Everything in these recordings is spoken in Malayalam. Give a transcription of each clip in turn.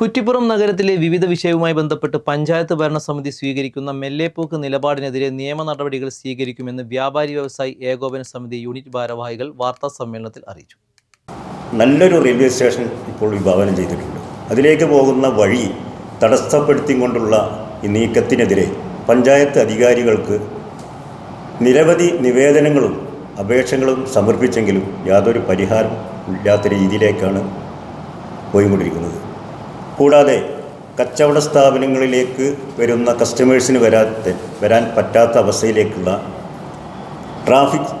കുറ്റിപ്പുറം നഗരത്തിലെ വിവിധ വിഷയവുമായി ബന്ധപ്പെട്ട് പഞ്ചായത്ത് ഭരണസമിതി സ്വീകരിക്കുന്ന മെല്ലേപ്പോക്ക് നിലപാടിനെതിരെ നിയമ നടപടികൾ സ്വീകരിക്കുമെന്ന് വ്യാപാരി വ്യവസായി ഏകോപന സമിതി യൂണിറ്റ് ഭാരവാഹികൾ വാർത്താ സമ്മേളനത്തിൽ അറിയിച്ചു. നല്ലൊരു റെയിൽവേ സ്റ്റേഷൻ ഇപ്പോൾ വിഭാവനം ചെയ്തിട്ടുണ്ട്. അതിലേക്ക് പോകുന്ന വഴി തടസ്സപ്പെടുത്തിക്കൊണ്ടുള്ള ഈ നീക്കത്തിനെതിരെ പഞ്ചായത്ത് അധികാരികൾക്ക് നിരവധി നിവേദനങ്ങളും അപേക്ഷകളും സമർപ്പിച്ചെങ്കിലും യാതൊരു പരിഹാരം ഇല്ലാത്ത രീതിയിലേക്കാണ് പോയിക്കൊണ്ടിരിക്കുന്നത്. കൂടാതെ കച്ചവട സ്ഥാപനങ്ങളിലേക്ക് വരുന്ന കസ്റ്റമേഴ്സിന് വരാത്ത വരാൻ പറ്റാത്ത അവസ്ഥയിലേക്കുള്ള ട്രാഫിക്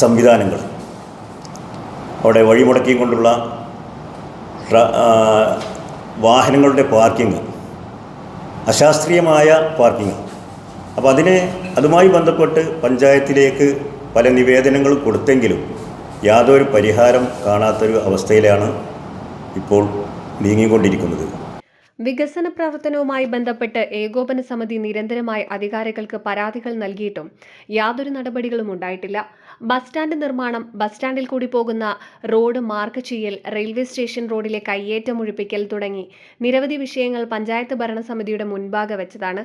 സംവിധാനങ്ങൾ. അവിടെ വഴിമുടക്കിയും കൊണ്ടുള്ള വാഹനങ്ങളുടെ പാർക്കിംഗ് അശാസ്ത്രീയമായ പാർക്കിംഗ് അപ്പോൾ അതിനെ അതുമായി ബന്ധപ്പെട്ട് പഞ്ചായത്തിലേക്ക് പല നിവേദനങ്ങളും കൊടുത്തെങ്കിലും യാതൊരു പരിഹാരം കാണാത്തൊരു അവസ്ഥയിലാണ് ഇപ്പോൾ നീങ്ങിക്കൊണ്ടിരിക്കുന്നത്. വികസന പ്രവർത്തനവുമായി ബന്ധപ്പെട്ട് ഏകോപന സമിതി നിരന്തരമായി അധികാരികൾക്ക് പരാതികൾ നൽകിയിട്ടും യാതൊരു നടപടികളും ഉണ്ടായിട്ടില്ല. ബസ് സ്റ്റാൻഡ് നിർമ്മാണം ബസ് സ്റ്റാൻഡിൽ കൂടി പോകുന്ന റോഡ് മാർക്ക് ചെയ്യൽ റെയിൽവേ സ്റ്റേഷൻ റോഡിലെ കയ്യേറ്റം ഒഴിപ്പിക്കൽ തുടങ്ങി. നിരവധി വിഷയങ്ങൾ പഞ്ചായത്ത് ഭരണസമിതിയുടെ മുൻപാകെ വെച്ചതാണ്.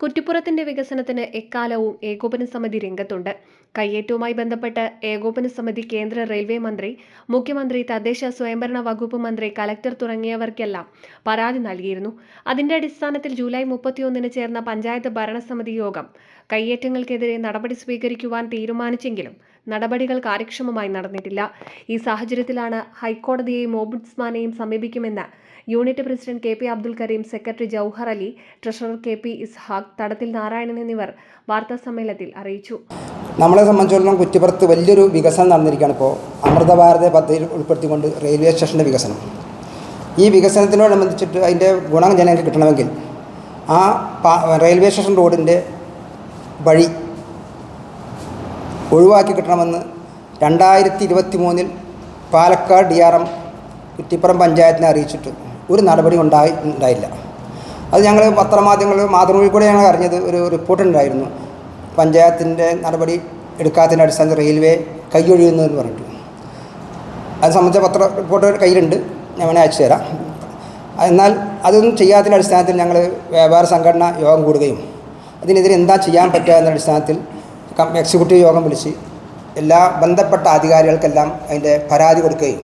കുറ്റിപ്പുറത്തിന്റെ വികസനത്തിന് എക്കാലവും ഏകോപന സമിതി രംഗത്തുണ്ട്. കയ്യേറ്റവുമായി ബന്ധപ്പെട്ട് ഏകോപന സമിതി കേന്ദ്ര റെയിൽവേ മന്ത്രി മുഖ്യമന്ത്രി തദ്ദേശ സ്വയംഭരണ വകുപ്പ് മന്ത്രി കലക്ടർ തുടങ്ങിയവർക്കെല്ലാം പരാതി നൽകിയിരുന്നു. അതിന്റെ അടിസ്ഥാനത്തിൽ ജൂലൈ മുപ്പത്തിയൊന്നിന് ചേർന്ന പഞ്ചായത്ത് ഭരണസമിതി യോഗം കയ്യേറ്റങ്ങൾക്കെതിരെ നടപടി സ്വീകരിക്കുവാൻ തീരുമാനിച്ചെങ്കിലും നടപടികൾ കാര്യക്ഷമമായി നടന്നിട്ടില്ല. ഈ സാഹചര്യത്തിലാണ് ഹൈക്കോടതിയെയും ഓംബുഡ്സ്മാനെയും സമീപിക്കുമെന്ന് unit president K P Abdul Kareem secretary Jauhar Ali treasurer K P Ishaq Thadathil Narayanan എന്നിവർ വാർത്താസമ്മേളനത്തിൽ അറിയിച്ചു. നമ്മളെ സംബന്ധിച്ചിടത്തോളം കുറ്റിപ്പുറത്ത് വലിയൊരു വികസനം നടന്നിരിക്കുകയാണ് ഇപ്പോൾ അമൃത ഭാരത പദ്ധതിയിൽ ഉൾപ്പെടുത്തിക്കൊണ്ട് റെയിൽവേ സ്റ്റേഷന്റെ വികസനം. ഈ വികസനത്തിനോടനുബന്ധിച്ചിട്ട് അതിന്റെ ഗുണം ജനങ്ങൾക്ക് കിട്ടണമെങ്കിൽ ആ റെയിൽവേ സ്റ്റേഷൻ റോഡിന്റെ വഴി ഒഴിവാക്കി കിട്ടണമെന്ന് രണ്ടായിരത്തി ഇരുപത്തി മൂന്നിൽ Palakkad D R M Kuttippuram പഞ്ചായത്തിനെ അറിയിച്ചിട്ട് ഒരു നടപടി ഉണ്ടായി ഉണ്ടായില്ല. അത് ഞങ്ങൾ പത്രമാധ്യമങ്ങൾ മാതൃഭൂമി കൂടെ ഞങ്ങൾ അറിഞ്ഞത് ഒരു റിപ്പോർട്ട് ഉണ്ടായിരുന്നു. പഞ്ചായത്തിന്റെ നടപടി എടുക്കാത്തതിന്റെ അടിസ്ഥാനത്തിൽ റെയിൽവേ കൈയൊഴിയുന്നു എന്ന് പറഞ്ഞിട്ട്. അത് സംബന്ധിച്ച പത്ര റിപ്പോർട്ട് കയ്യിലുണ്ട്. ഞാൻ വേണേൽ അയച്ചു തരാം. എന്നാൽ അതൊന്നും ചെയ്യാത്തതിന്റെ അടിസ്ഥാനത്തിൽ ഞങ്ങൾ വ്യാപാര സംഘടന യോഗം കൂടുകയും അതിനെതിരെ എന്താ ചെയ്യാൻ പറ്റുക എന്ന അടിസ്ഥാനത്തിൽ എക്സിക്യൂട്ടീവ് യോഗം വിളിച്ച് എല്ലാ ബന്ധപ്പെട്ട അധികാരികൾക്കെല്ലാം അതിന്റെ പരാതി കൊടുക്കുകയും.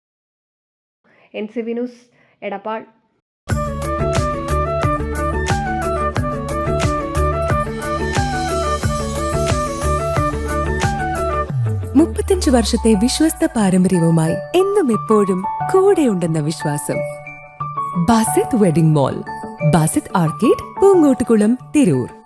N C V news Edappal. മുപ്പത്തഞ്ചു വർഷത്തെ വിശ്വസ്ത പാരമ്പര്യവുമായി എന്നും എപ്പോഴും കൂടെയുണ്ടെന്ന വിശ്വാസം. Basith wedding mall Basith arcade Poongottukulam Tirur.